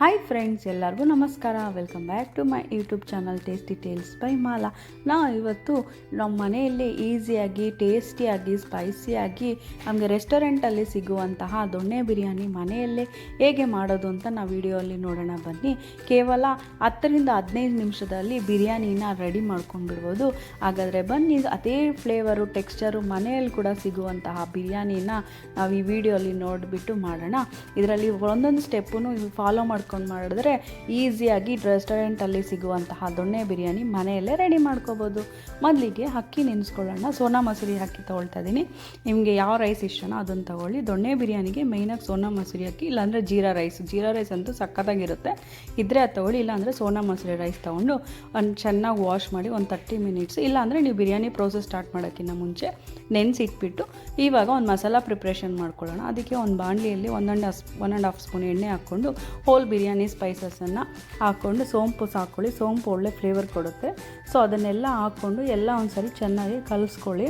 Hi friends ಎಲ್ಲರಿಗೂ ನಮಸ್ಕಾರ. Welcome back to my YouTube channel tasty tales by Mala ನಾ ಇವತ್ತು ನಮ್ಮ ಮನೆಯಲ್ಲೇ ಈಸಿಯಾಗಿ ಟೇಸ್ಟಿಯಾಗಿ ಸ್ಪೈಸಿಯಾಗಿ ನಮಗೆ ರೆಸ್ಟೋರೆಂಟಲ್ಲಿ ಸಿಗುವಂತಹ ದೊಣ್ಣೆ ಬಿರಿಯಾನಿ ಮನೆಯಲ್ಲೇ ಹೇಗೆ ಮಾಡೋದು ಅಂತ ನಾವು ವಿಡಿಯೋಲ್ಲಿ ನೋಡೋಣ. ಬನ್ನಿ. ಕೇವಲ ಹತ್ತರಿಂದ ಹದಿನೈದು ನಿಮಿಷದಲ್ಲಿ ಬಿರಿಯಾನಿನ ರೆಡಿ ಮಾಡ್ಕೊಂಡ್ಬಿಡ್ಬೋದು. ಹಾಗಾದರೆ ಬನ್ನಿ, ಅದೇ ಫ್ಲೇವರು ಟೆಕ್ಸ್ಚರು ಮನೆಯಲ್ಲಿ ಕೂಡ ಸಿಗುವಂತಹ ಬಿರಿಯಾನಿನ ನಾವು ಈ ವಿಡಿಯೋಲಿ ನೋಡಿಬಿಟ್ಟು ಮಾಡೋಣ. ಇದರಲ್ಲಿ ಒಂದೊಂದು ಸ್ಟೆಪ್ಪು ಫಾಲೋ ಮಾಡ್ಕೊಂಡು ಮಾಡಿದ್ರೆ ಈಸಿಯಾಗಿ ರೆಸ್ಟೋರೆಂಟಲ್ಲಿ ಸಿಗುವಂತಹ ದೊಣ್ಣೆ ಬಿರಿಯಾನಿ ಮನೆಯಲ್ಲೇ ರೆಡಿ ಮಾಡ್ಕೋಬೋದು. ಮೊದಲಿಗೆ ಅಕ್ಕಿ ನೆನೆಸ್ಕೊಳ್ಳೋಣ. ಸೋನಾ ಮಸೂರಿ ಅಕ್ಕಿ ತೊಗೊಳ್ತಾ ಇದ್ದೀನಿ ನಿಮಗೆ ಯಾವ ರೈಸ್ ಇಷ್ಟನೋ ಅದನ್ನು ತೊಗೊಳ್ಳಿ. ದೊಣ್ಣೆ ಬಿರಿಯಾನಿಗೆ ಮೇಯ್ನಾಗಿ ಸೋನಾ ಮಸೂರಿ ಅಕ್ಕಿ, ಇಲ್ಲಾಂದರೆ ಜೀರಾ ರೈಸ್ ಜೀರಾ ರೈಸ್ ಅಂತೂ ಸಖತ್ತಾಗಿರುತ್ತೆ ಇದ್ದರೆ ಅದು ತೊಗೊಳ್ಳಿ. ಇಲ್ಲಾಂದರೆ ಸೋನಾ ಮಸೂರಿ ರೈಸ್ ತೊಗೊಂಡು ಒಂದು ಚೆನ್ನಾಗಿ ವಾಶ್ ಮಾಡಿ ಒಂದು ತರ್ಟಿ ಮಿನಿಟ್ಸ್ ಇಲ್ಲಾಂದರೆ ನೀವು ಬಿರಿಯಾನಿ ಪ್ರೋಸೆಸ್ ಸ್ಟಾರ್ಟ್ ಮಾಡೋಕ್ಕಿಂತ ಮುಂಚೆ ನೆನೆಸಿಟ್ಬಿಟ್ಟು ಇವಾಗ ಒಂದು ಮಸಾಲ ಪ್ರಿಪ್ರೇಷನ್ ಮಾಡ್ಕೊಳ್ಳೋಣ. ಅದಕ್ಕೆ ಒಂದು ಬಾಣಲಿಯಲ್ಲಿ and half one and half spoon ಎಣ್ಣೆ ಹಾಕ್ಕೊಂಡು ಹೋಲ್ ಬಿರಿಯಾನಿ ಸ್ಪೈಸಸನ್ನು ಹಾಕ್ಕೊಂಡು ಸೋಂಪು ಹಾಕ್ಕೊಳ್ಳಿ ಸೋಂಪು ಒಳ್ಳೆ ಫ್ಲೇವರ್ ಕೊಡುತ್ತೆ. ಸೊ ಅದನ್ನೆಲ್ಲ ಹಾಕ್ಕೊಂಡು ಎಲ್ಲ ಒಂದ್ಸರಿ ಚೆನ್ನಾಗಿ ಕಲಿಸ್ಕೊಳ್ಳಿ.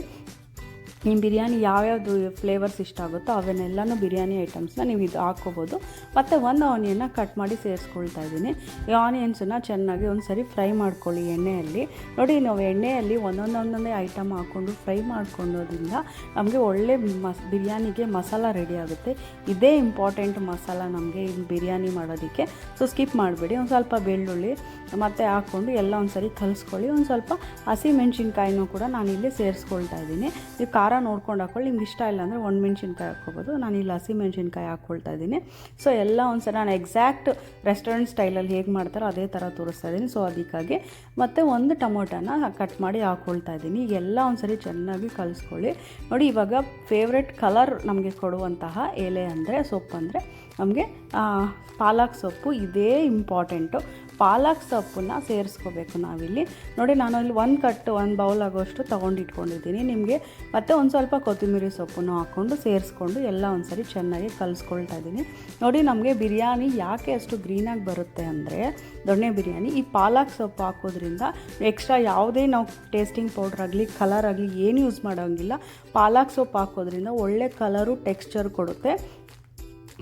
ನಿಮ್ಮ ಬಿರಿಯಾನಿ ಯಾವ್ಯಾವುದು ಫ್ಲೇವರ್ಸ್ ಇಷ್ಟ ಆಗುತ್ತೋ ಅವನ್ನೆಲ್ಲನೂ ಬಿರಿಯಾನಿ ಐಟಮ್ಸ್ನ ನೀವು ಇದು ಹಾಕ್ಕೋಬೋದು. ಮತ್ತು ಒಂದು ಆನಿಯನ್ನ ಕಟ್ ಮಾಡಿ ಸೇರಿಸ್ಕೊಳ್ತಾ ಇದ್ದೀನಿ. ಈ ಆನಿಯನ್ಸನ್ನು ಚೆನ್ನಾಗಿ ಒಂದು ಸರಿ ಫ್ರೈ ಮಾಡ್ಕೊಳ್ಳಿ ಎಣ್ಣೆಯಲ್ಲಿ. ನೋಡಿ, ನಾವು ಎಣ್ಣೆಯಲ್ಲಿ ಒಂದೊಂದೊಂದೊಂದೇ ಐಟಮ್ ಹಾಕ್ಕೊಂಡು ಫ್ರೈ ಮಾಡ್ಕೊಳ್ಳೋದ್ರಿಂದ ನಮಗೆ ಒಳ್ಳೆ ಮಸ್, ಬಿರಿಯಾನಿಗೆ ಮಸಾಲ ರೆಡಿ ಆಗುತ್ತೆ. ಇದೇ ಇಂಪಾರ್ಟೆಂಟ್ ಮಸಾಲ ನಮಗೆ ಬಿರಿಯಾನಿ ಮಾಡೋದಕ್ಕೆ. ಸೊ ಸ್ಕಿಪ್ ಮಾಡಬೇಡಿ. ಒಂದು ಸ್ವಲ್ಪ ಬೆಳ್ಳುಳ್ಳಿ ಮತ್ತು ಹಾಕ್ಕೊಂಡು ಎಲ್ಲ ಒಂದು ಸರಿ ಕಲಿಸ್ಕೊಳ್ಳಿ. ಒಂದು ಸ್ವಲ್ಪ ಹಸಿ ಮೆಣಸಿನ್ಕಾಯಿನೂ ಕೂಡ ಇಲ್ಲಿ ಸೇರಿಸ್ಕೊಳ್ತಾ ಇದ್ದೀನಿ. ನೀವು ಖಾರ ನೋಡ್ಕೊಂಡು ಹಾಕ್ಕೊಳ್ಳಿ ನಿಮ್ಗೆ ಇಷ್ಟ ಇಲ್ಲ ಅಂದರೆ ಒಂದು ಮೆಣಸಿನ್ಕಾಯಿ ಹಾಕ್ಕೋಬೋದು. ನಾನು ಇಲ್ಲಿ ಹಸಿ ಮೆಣಸಿನ್ಕಾಯಿ ಹಾಕ್ಕೊಳ್ತಾ ಇದ್ದೀನಿ. ಸೊ ಎಲ್ಲ ಒಂದು ಸರಿ ನಾನು ಎಕ್ಸಾಕ್ಟ್ ರೆಸ್ಟೋರೆಂಟ್ ಸ್ಟೈಲಲ್ಲಿ ಹೇಗೆ ಮಾಡ್ತಾರೋ ಅದೇ ಥರ ತೋರಿಸ್ತಾ ಇದ್ದೀನಿ. ಸೊ ಅದಕ್ಕಾಗಿ ಮತ್ತು ಒಂದು ಟೊಮೊಟೊನ ಕಟ್ ಮಾಡಿ ಹಾಕ್ಕೊಳ್ತಾ ಇದ್ದೀನಿ. ಎಲ್ಲ ಒಂದು ಸರಿ ಚೆನ್ನಾಗಿ ಕಲಿಸ್ಕೊಳ್ಳಿ. ನೋಡಿ, ಇವಾಗ ಫೇವ್ರೆಟ್ ಕಲರ್ ನಮಗೆ ಕೊಡುವಂತಹ ಎಲೆ ಅಂದರೆ ಸೊಪ್ಪು ಅಂದರೆ ನಮಗೆ ಪಾಲಕ್ ಸೊಪ್ಪು ಇದೇ ಇಂಪಾರ್ಟೆಂಟು ಪಾಲಕ್ ಸೊಪ್ಪನ್ನು ಸೇರಿಸ್ಕೋಬೇಕು ನಾವಿಲ್ಲಿ. ನೋಡಿ ನಾನು ಇಲ್ಲಿ ಒಂದು ಕಟ್ಟು, ಒಂದು ಬೌಲ್ ಆಗೋಷ್ಟು ತೊಗೊಂಡು ಇಟ್ಕೊಂಡಿದ್ದೀನಿ. ನಿಮಗೆ ಮತ್ತು ಒಂದು ಸ್ವಲ್ಪ ಕೊತ್ತಂಬರಿ ಸೊಪ್ಪನ್ನು ಹಾಕ್ಕೊಂಡು ಸೇರಿಸ್ಕೊಂಡು ಎಲ್ಲ ಒಂದು ಸರಿ ಚೆನ್ನಾಗಿ ಕಲಿಸ್ಕೊಳ್ತಾ ಇದ್ದೀನಿ. ನೋಡಿ, ನಮಗೆ ಬಿರಿಯಾನಿ ಯಾಕೆ ಅಷ್ಟು ಗ್ರೀನಾಗಿ ಬರುತ್ತೆ ಅಂದರೆ, ದೊಣ್ಣೆ ಬಿರಿಯಾನಿ ಈ ಪಾಲಕ್ ಸೊಪ್ಪು ಹಾಕೋದ್ರಿಂದ ಎಕ್ಸ್ಟ್ರಾ ಯಾವುದೇ ನಾವು ಟೇಸ್ಟಿಂಗ್ ಪೌಡ್ರ್ ಆಗಲಿ ಕಲರ್ ಆಗಲಿ, ಏನು ಯೂಸ್ ಮಾಡೋಂಗಿಲ್ಲ. ಪಾಲಕ್ ಸೊಪ್ಪು ಹಾಕೋದ್ರಿಂದ ಒಳ್ಳೆ ಕಲರು ಟೆಕ್ಸ್ಚರ್ ಕೊಡುತ್ತೆ.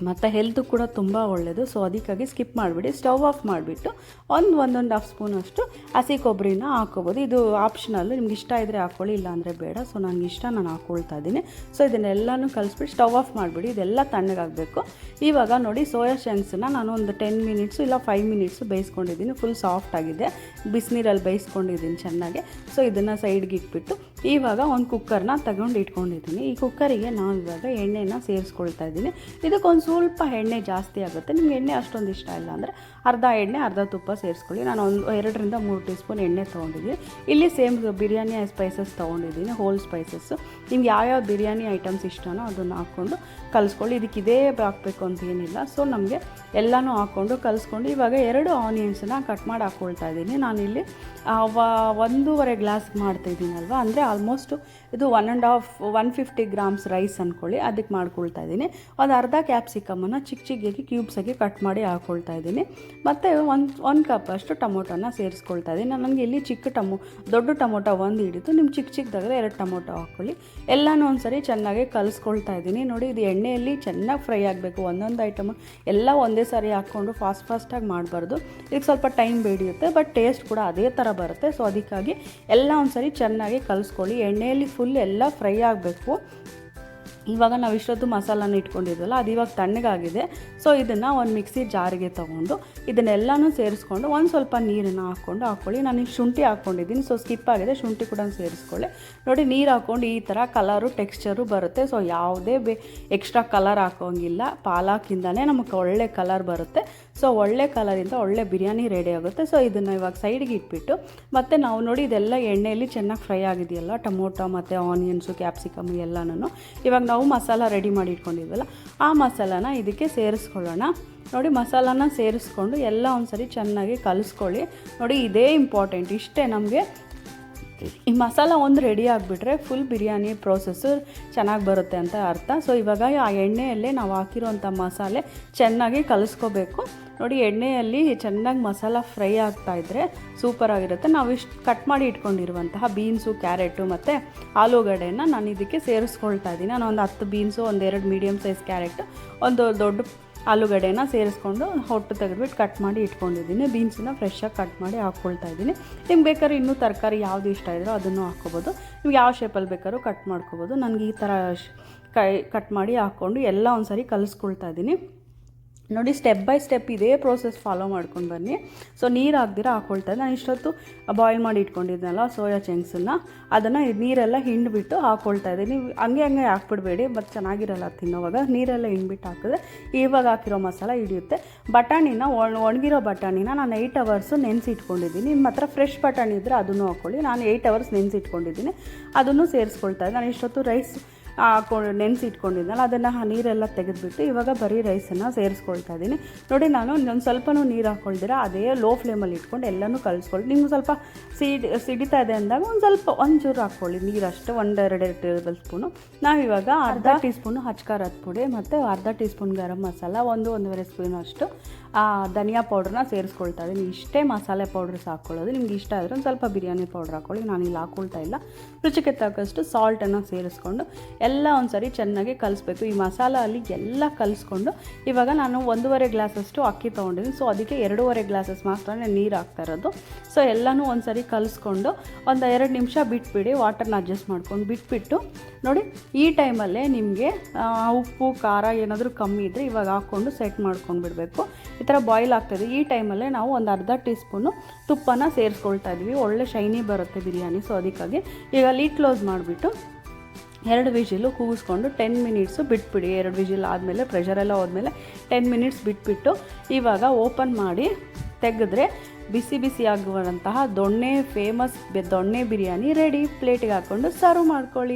ಮತ್ತು ಹೆಲ್ತು ಕೂಡ ತುಂಬ ಒಳ್ಳೆಯದು ಸೊ ಅದಕ್ಕಾಗಿ ಸ್ಕಿಪ್ ಮಾಡಿಬಿಡಿ. ಸ್ಟವ್ ಆಫ್ ಮಾಡಿಬಿಟ್ಟು ಒಂದು ಒಂದೊಂದು ಹಾಫ್ ಸ್ಪೂನ್ ಅಷ್ಟು ಹಸಿ ಕೊಬ್ಬರಿನ ಹಾಕೋಬೋದು. ಇದು ಆಪ್ಷನಲ್ ನಿಮ್ಗೆ ಇಷ್ಟ ಇದ್ದರೆ ಹಾಕ್ಕೊಳ್ಳಿ ಇಲ್ಲಾಂದರೆ ಬೇಡ. ಸೊ ನನಗೆ ಇಷ್ಟ, ನಾನು ಹಾಕ್ಕೊಳ್ತಾ ಇದ್ದೀನಿ. ಸೊ ಇದನ್ನೆಲ್ಲನೂ ಕಲಿಸ್ಬಿಟ್ಟು ಸ್ಟವ್ ಆಫ್ ಮಾಡಿಬಿಡಿ. ಇದೆಲ್ಲ ತಣ್ಣಗಾಗಬೇಕು ಇವಾಗ ನೋಡಿ ಸೋಯಾ ಶಂಕ್ಸನ್ನ ನಾನು ಒಂದು ಟೆನ್ ಮಿನಿಟ್ಸು ಇಲ್ಲ ಫೈವ್ ಮಿನಿಟ್ಸು ಬೇಯಿಸ್ಕೊಂಡಿದ್ದೀನಿ. ಫುಲ್ ಸಾಫ್ಟ್ ಆಗಿದೆ. ಬಿಸಿನೀರಲ್ಲಿ ಬೇಯಿಸ್ಕೊಂಡಿದ್ದೀನಿ ಚೆನ್ನಾಗಿ. ಸೊ ಇದನ್ನು ಸೈಡ್ಗೆ ಇಟ್ಬಿಟ್ಟು ಇವಾಗ ಒಂದು ಕುಕ್ಕರ್ನ ತಗೊಂಡು ಇಟ್ಕೊಂಡಿದ್ದೀನಿ. ಈ ಕುಕ್ಕರಿಗೆ ನಾನು ಇವಾಗ ಎಣ್ಣೆನ ಸೇರಿಸ್ಕೊಳ್ತಾ ಇದ್ದೀನಿ. ಇದಕ್ಕೊಂದು ಸ್ವಲ್ಪ ಎಣ್ಣೆ ಜಾಸ್ತಿ ಆಗುತ್ತೆ. ನಿಮ್ಗೆ ಎಣ್ಣೆ ಅಷ್ಟೊಂದು ಇಷ್ಟ ಇಲ್ಲ ಅಂದರೆ ಅರ್ಧ ಎಣ್ಣೆ, ಅರ್ಧ ತುಪ್ಪ ಸೇರಿಸ್ಕೊಳ್ಳಿ. ನಾನು ಒಂದು ಎರಡರಿಂದ ಮೂರು ಟೀ ಸ್ಪೂನ್ ಎಣ್ಣೆ ತೊಗೊಂಡಿದ್ದೀನಿ. ಇಲ್ಲಿ ಸೇಮ್ ಬಿರಿಯಾನಿ ಸ್ಪೈಸಸ್ ತೊಗೊಂಡಿದ್ದೀನಿ ಹೋಲ್ ಸ್ಪೈಸಸ್ಸು ನಿಮ್ಗೆ ಯಾವ್ಯಾವ ಬಿರಿಯಾನಿ ಐಟಮ್ಸ್ ಇಷ್ಟನೋ ಅದನ್ನು ಹಾಕ್ಕೊಂಡು ಕಲಿಸ್ಕೊಳ್ಳಿ. ಇದಕ್ಕೆ ಇದೇ ಹಾಕಬೇಕು ಅಂತ ಏನಿಲ್ಲ. ಸೊ ನಮಗೆ ಎಲ್ಲನೂ ಹಾಕ್ಕೊಂಡು ಕಲಿಸ್ಕೊಂಡು ಇವಾಗ ಎರಡು ಆನಿಯನ್ಸನ್ನ ಕಟ್ ಮಾಡಿ ಹಾಕ್ಕೊಳ್ತಾ ಇದ್ದೀನಿ. ನಾನಿಲ್ಲಿ ಒಂದೂವರೆ ಗ್ಲಾಸ್ ಮಾಡ್ತಾಯಿದ್ದೀನಲ್ವ ಅಂದರೆ ಆಲ್ಮೋಸ್ಟ್ ಇದು one and half one fifty grams rice ಅಂದ್ಕೊಳ್ಳಿ ಅದಕ್ಕೆ ಮಾಡ್ಕೊಳ್ತಾ ಇದ್ದೀನಿ. ಒಂದು ಅರ್ಧ ಕ್ಯಾಪ್ಸಿಕಮನ್ನು ಚಿಕ್ಕ ಚಿಕ್ಕಗೆ ಕ್ಯೂಬ್ಸಾಗಿ ಕಟ್ ಮಾಡಿ ಹಾಕ್ಕೊಳ್ತಾ ಇದ್ದೀನಿ. ಮತ್ತು ಒಂದು ಒಂದು ಕಪ್ ಅಷ್ಟು ಟೊಮೊಟೊನ ಸೇರಿಸ್ಕೊಳ್ತಾ ಇದ್ದೀನಿ. ನನಗೆ ಇಲ್ಲಿ ಚಿಕ್ಕ ಟಮೊ, ದೊಡ್ಡ ಟೊಮೊಟೊ ಒಂದು ಹಿಡಿತು ನಿಮ್ಮ ಚಿಕ್ಕ ಚಿಕ್ಕದಾಗ್ರೆ ಎರಡು ಟೊಮೊಟೊ ಹಾಕ್ಕೊಳ್ಳಿ ಎಲ್ಲನೂ ಒಂದು ಸರಿ ಚೆನ್ನಾಗಿ ಕಲಿಸ್ಕೊಳ್ತಾ ಇದ್ದೀನಿ. ನೋಡಿ, ಇದು ಎಣ್ಣೆಯಲ್ಲಿ ಚೆನ್ನಾಗಿ ಫ್ರೈ ಆಗಬೇಕು. ಒಂದೊಂದು ಐಟಮ್ ಎಲ್ಲ ಒಂದೇ ಸಾರಿ ಹಾಕ್ಕೊಂಡು ಫಾಸ್ಟ್ ಫಾಸ್ಟಾಗಿ ಮಾಡಬಾರ್ದು. ಇದಕ್ಕೆ ಸ್ವಲ್ಪ ಟೈಮ್ ಬೇಡಿಯುತ್ತೆ, ಬಟ್ ಟೇಸ್ಟ್ ಕೂಡ ಅದೇ ಥರ ಬರುತ್ತೆ. ಸೊ ಅದಕ್ಕಾಗಿ ಎಲ್ಲ ಒಂದು ಸರಿ ಚೆನ್ನಾಗಿ ಕಲಿಸ್ಕೊಳ್ಳಿ ಎಣ್ಣೆಯಲ್ಲಿ ಫುಲ್ ಎಲ್ಲ ಫ್ರೈ ಆಗಬೇಕು. ಇವಾಗ ನಾವು ಇಷ್ಟೊತ್ತು ಮಸಾಲಾನ ಇಟ್ಕೊಂಡಿದ್ವಲ್ಲ, ಅದು ಇವಾಗ ತಣ್ಣಗಾಗಿದೆ. ಸೊ ಇದನ್ನು ಒಂದು ಮಿಕ್ಸಿ ಜಾರಿಗೆ ತೊಗೊಂಡು, ಇದನ್ನೆಲ್ಲನೂ ಸೇರಿಸ್ಕೊಂಡು ಒಂದು ಸ್ವಲ್ಪ ನೀರನ್ನು ಹಾಕ್ಕೊಂಡು ಹಾಕ್ಕೊಳ್ಳಿ ನಾನು ಈಗ ಶುಂಠಿ ಹಾಕ್ಕೊಂಡಿದ್ದೀನಿ ಸೊ ಸ್ಕಿಪ್ ಆಗಿದೆ. ಶುಂಠಿ ಕೂಡ ಸೇರಿಸ್ಕೊಳ್ಳಿ. ನೋಡಿ, ನೀರು ಹಾಕ್ಕೊಂಡು ಈ ಥರ ಕಲರು ಟೆಕ್ಸ್ಚರು ಬರುತ್ತೆ. ಸೊ ಯಾವುದೇ ಬೇ ಎಕ್ಸ್ಟ್ರಾ ಕಲರ್ ಹಾಕೋಂಗಿಲ್ಲ. ಪಾಲಾಕಿಂದನೇ ನಮಗೆ ಒಳ್ಳೆ ಕಲರ್ ಬರುತ್ತೆ. ಸೊ ಒಳ್ಳೆ ಕಲರಿಂದ ಒಳ್ಳೆ ಬಿರಿಯಾನಿ ರೆಡಿ ಆಗುತ್ತೆ. ಸೊ ಇದನ್ನು ಇವಾಗ ಸೈಡ್ಗೆ ಇಟ್ಬಿಟ್ಟು, ಮತ್ತು ನಾವು ನೋಡಿ ಇದೆಲ್ಲ ಎಣ್ಣೆಯಲ್ಲಿ ಚೆನ್ನಾಗಿ ಫ್ರೈ ಆಗಿದೆಯಲ್ಲ, ಟೊಮೊಟೊ ಮತ್ತು ಆನಿಯನ್ಸು ಕ್ಯಾಪ್ಸಿಕಮ್ ಎಲ್ಲನೂ ಇವಾಗ ನಾವು ಮಸಾಲ ರೆಡಿ ಮಾಡಿ ಇಟ್ಕೊಂಡಿದ್ವಲ್ಲ, ಆ ಮಸಾಲಾನ ಇದಕ್ಕೆ ಸೇರಿಸ್ಕೊಳ್ಳೋಣ. ನೋಡಿ ಮಸಾಲಾನ ಸೇರಿಸ್ಕೊಂಡು ಎಲ್ಲ ಒಂದ್ಸರಿ ಚೆನ್ನಾಗಿ ಕಲಿಸ್ಕೊಳ್ಳಿ. ನೋಡಿ ಇದೇ ಇಂಪಾರ್ಟೆಂಟ್ ಇಷ್ಟೇ ನಮಗೆ. ಈ ಮಸಾಲ ಒಂದು ರೆಡಿ ಆಗಿಬಿಟ್ರೆ ಫುಲ್ ಬಿರಿಯಾನಿ ಪ್ರೋಸೆಸ್ಸು ಚೆನ್ನಾಗಿ ಬರುತ್ತೆ ಅಂತ ಅರ್ಥ. ಸೊ ಇವಾಗ ಆ ಎಣ್ಣೆಯಲ್ಲೇ ನಾವು ಹಾಕಿರೋಂಥ ಮಸಾಲೆ ಚೆನ್ನಾಗಿ ಕಲಿಸ್ಕೋಬೇಕು. ನೋಡಿ, ಎಣ್ಣೆಯಲ್ಲಿ ಚೆನ್ನಾಗಿ ಮಸಾಲ ಫ್ರೈ ಆಗ್ತಾ ಇದ್ದರೆ ಸೂಪರಾಗಿರುತ್ತೆ ನಾವು ಇಷ್ಟು ಕಟ್ ಮಾಡಿ ಇಟ್ಕೊಂಡಿರುವಂತಹ ಬೀನ್ಸು ಕ್ಯಾರೆಟು ಮತ್ತು ಆಲೂಗಡ್ಡೆನ ನಾನು ಇದಕ್ಕೆ ಸೇರಿಸ್ಕೊಳ್ತಾ ಇದ್ದೀನಿ. ನಾನು ಒಂದು ಹತ್ತು ಬೀನ್ಸು ಒಂದೆರಡು ಮೀಡಿಯಮ್ ಸೈಜ್ ಕ್ಯಾರೆಟ್ ಒಂದು ದೊಡ್ಡ ಆಲೂಗಡ್ಡೆನ ಸೇರಿಸ್ಕೊಂಡು ಹೊಟ್ಟು ತೆಗೆದ್ಬಿಟ್ಟು ಕಟ್ ಮಾಡಿ ಇಟ್ಕೊಂಡಿದ್ದೀನಿ. ಬೀನ್ಸನ್ನ ಫ್ರೆಶ್ಶಾಗಿ ಕಟ್ ಮಾಡಿ ಹಾಕ್ಕೊಳ್ತಾ ಇದ್ದೀನಿ. ನಿಮ್ಗೆ ಬೇಕಾದ್ರೆ ಇನ್ನೂ ತರಕಾರಿ ಯಾವುದು ಇಷ್ಟ ಇದ್ದರೂ ಅದನ್ನು ಹಾಕ್ಕೋಬೋದು. ನಿಮ್ಗೆ ಯಾವ ಶೇಪಲ್ಲಿ ಬೇಕಾದ್ರೂ ಕಟ್ ಮಾಡ್ಕೋಬೋದು. ನನಗೆ ಈ ಥರ ಕೈ ಕಟ್ ಮಾಡಿ ಹಾಕ್ಕೊಂಡು ಎಲ್ಲ ಒಂದು ಸರಿ ಕಲಿಸ್ಕೊಳ್ತಾ ಇದ್ದೀನಿ. ನೋಡಿ ಸ್ಟೆಪ್ ಬೈ ಸ್ಟೆಪ್ ಇದೇ ಪ್ರೋಸೆಸ್ ಫಾಲೋ ಮಾಡ್ಕೊಂಡು ಬನ್ನಿ. ಸೊ ನೀರು ಹಾಕ್ದಿರ ಹಾಕ್ಕೊಳ್ತಾ ಇದ್ದೆ. ನಾನು ಇಷ್ಟೊತ್ತು ಬಾಯ್ಲ್ ಮಾಡಿ ಇಟ್ಕೊಂಡಿದ್ನಲ್ಲ, ಸೋಯಾ ಚಂಕ್ಸನ್ನು. ಅದನ್ನು ನೀರೆಲ್ಲ ಹಿಂಡ್ಬಿಟ್ಟು ಹಾಕೊಳ್ತಾ ಇದ್ದೀನಿ ನೀವು ಹಂಗೆ ಹಂಗೆ ಹಾಕ್ಬಿಡ್ಬೇಡಿ ಮತ್ತು ಚೆನ್ನಾಗಿರಲ್ಲ ತಿನ್ನೋವಾಗ. ನೀರೆಲ್ಲ ಹಿಂಡ್ಬಿಟ್ಟು ಹಾಕಿದ್ರೆ ಇವಾಗ ಹಾಕಿರೋ ಮಸಾಲ ಹಿಡಿಯುತ್ತೆ. ಬಟಾಣಿನ ಒಣಗಿರೋ ಬಟಾಣಿನ ನಾನು ಏಯ್ಟ್ ಅವರ್ಸು ನೆನೆಸಿ ಇಟ್ಕೊಂಡಿದ್ದೀನಿ ನಿಮ್ಮ ಹತ್ರ ಫ್ರೆಶ್ ಬಟಾಣಿ ಇದ್ದರೆ ಅದನ್ನು ಹಾಕ್ಕೊಳ್ಳಿ ನಾನು ಏಯ್ಟ್ ಅವರ್ಸ್ ನೆನೆಸಿ ಇಟ್ಕೊಂಡಿದ್ದೀನಿ ಅದನ್ನು ಸೇರಿಸ್ಕೊಳ್ತಾ ಇದ್ದೆ. ನಾನು ಇಷ್ಟೊತ್ತು ರೈಸ್ ಹಾಕೊಂಡು ನೆನೆಸಿ ಇಟ್ಕೊಂಡಿದ್ನಲ್ಲ ಅದನ್ನು ನೀರೆಲ್ಲ ತೆಗೆದುಬಿಟ್ಟು ಇವಾಗ ಬರೀ ರೈಸನ್ನು ಸೇರಿಸ್ಕೊಳ್ತಾ ಇದ್ದೀನಿ. ನೋಡಿ ನಾನು ಒಂದು ಸ್ವಲ್ಪನೂ ನೀರು ಹಾಕ್ಕೊಳ್ದಿರ ಅದೇ ಲೋ ಫ್ಲೇಮಲ್ಲಿ ಇಟ್ಕೊಂಡು ಎಲ್ಲನೂ ಕಲಿಸ್ಕೊಳ್ಳಿ ನಿಮ್ಗೆ ಸ್ವಲ್ಪ ಸಿಡಿ ಸಿಡಿತಾ ಇದೆ ಅಂದಾಗ ಒಂದು ಸ್ವಲ್ಪ ಒಂಚೂರು ಹಾಕ್ಕೊಳ್ಳಿ. ನೀರಷ್ಟು ಒಂದೆರಡು ಟೇಬಲ್ ಸ್ಪೂನು ನಾವಿವಾಗ ಅರ್ಧ ಟೀ ಸ್ಪೂನು ಹಚ್ಕಾರದ ಪುಡಿ ಮತ್ತು ಅರ್ಧ ಟೀ ಸ್ಪೂನ್ ಗರಂ ಮಸಾಲ ಒಂದು ಒಂದೂವರೆ ಸ್ಪೂನ್ ಅಷ್ಟು. ಆ, ಧನಿಯಾ ಪೌಡ್ರನ್ನ ಸೇರಿಸ್ಕೊಳ್ತಾ ಇದ್ದೀನಿ. ಇಷ್ಟೇ ಮಸಾಲೆ ಪೌಡ್ರ್ಸ್ ಹಾಕ್ಕೊಳ್ಳೋದು ನಿಮ್ಗೆ ಇಷ್ಟ ಆದರೆ ಒಂದು ಸ್ವಲ್ಪ ಬಿರಿಯಾನಿ ಪೌಡ್ರ್ ಹಾಕ್ಕೊಳ್ಳಿ ನಾನು ಇಲ್ಲಿ ಹಾಕ್ಕೊಳ್ತಾ ಇಲ್ಲ. ರುಚಿಗೆ ತಕ್ಕಷ್ಟು ಸಾಲ್ಟನ್ನು ಸೇರಿಸ್ಕೊಂಡು ಎಲ್ಲ ಒಂದ್ಸರಿ ಚೆನ್ನಾಗಿ ಕಲಿಸ್ಬೇಕು. ಈ ಮಸಾಲ ಅಲ್ಲಿ ಎಲ್ಲ ಕಲಿಸ್ಕೊಂಡು ಇವಾಗ ನಾನು ಒಂದೂವರೆ ಗ್ಲಾಸಷ್ಟು ಅಕ್ಕಿ ತೊಗೊಂಡಿದ್ದೀನಿ. ಸೊ ಅದಕ್ಕೆ ಎರಡೂವರೆ ಗ್ಲಾಸಸ್ ಮಾತ್ರ ನೀರು ಹಾಕ್ತಾ ಇರೋದು. ಸೊ ಎಲ್ಲನೂ ಒಂದ್ಸರಿ ಕಲಿಸ್ಕೊಂಡು ಒಂದು ಎರಡು ನಿಮಿಷ ಬಿಟ್ಬಿಡಿ. ವಾಟರ್ನ ಅಡ್ಜಸ್ಟ್ ಮಾಡ್ಕೊಂಡು ಬಿಟ್ಬಿಟ್ಟು ನೋಡಿ ಈ ಟೈಮಲ್ಲೇ ನಿಮಗೆ ಉಪ್ಪು ಖಾರ ಏನಾದರೂ ಕಮ್ಮಿ ಇದ್ದರೆ ಇವಾಗ ಹಾಕ್ಕೊಂಡು ಸೆಟ್ ಮಾಡ್ಕೊಂಡು ಬಿಡಬೇಕು ಈ ಥರ ಬಾಯ್ಲ್ ಆಗ್ತದೆ. ಈ ಟೈಮಲ್ಲೇ ನಾವು ಒಂದು ಅರ್ಧ ಟೀ ಸ್ಪೂನು ತುಪ್ಪನ ಸೇರಿಸ್ಕೊಳ್ತಾ ಇದ್ವಿ. ಒಳ್ಳೆ ಶೈನಿ ಬರುತ್ತೆ ಬಿರಿಯಾನಿ ಸೊ ಅದಕ್ಕಾಗಿ ಈಗ ಲೀಡ್ ಕ್ಲೋಸ್ ಮಾಡಿಬಿಟ್ಟು ಎರಡು ವಿಜಿಲು ಕೂಗಿಸ್ಕೊಂಡು ಟೆನ್ ಮಿನಿಟ್ಸು ಬಿಟ್ಬಿಡಿ. ಎರಡು ವಿಜಿಲ್ ಆದಮೇಲೆ ಪ್ರೆಷರೆಲ್ಲ ಹೋದ್ಮೇಲೆ ಟೆನ್ ಮಿನಿಟ್ಸ್ ಬಿಟ್ಬಿಟ್ಟು ಇವಾಗ ಓಪನ್ ಮಾಡಿ ತೆಗೆದ್ರೆ ಬಿಸಿ ಬಿಸಿ ಆಗುವಂತಹ ದೊಣ್ಣೆ ಫೇಮಸ್ ದೊಣ್ಣೆ ಬಿರಿಯಾನಿ ರೆಡಿ ಪ್ಲೇಟಿಗೆ ಹಾಕ್ಕೊಂಡು ಸರ್ವ್ ಮಾಡ್ಕೊಳ್ಳಿ.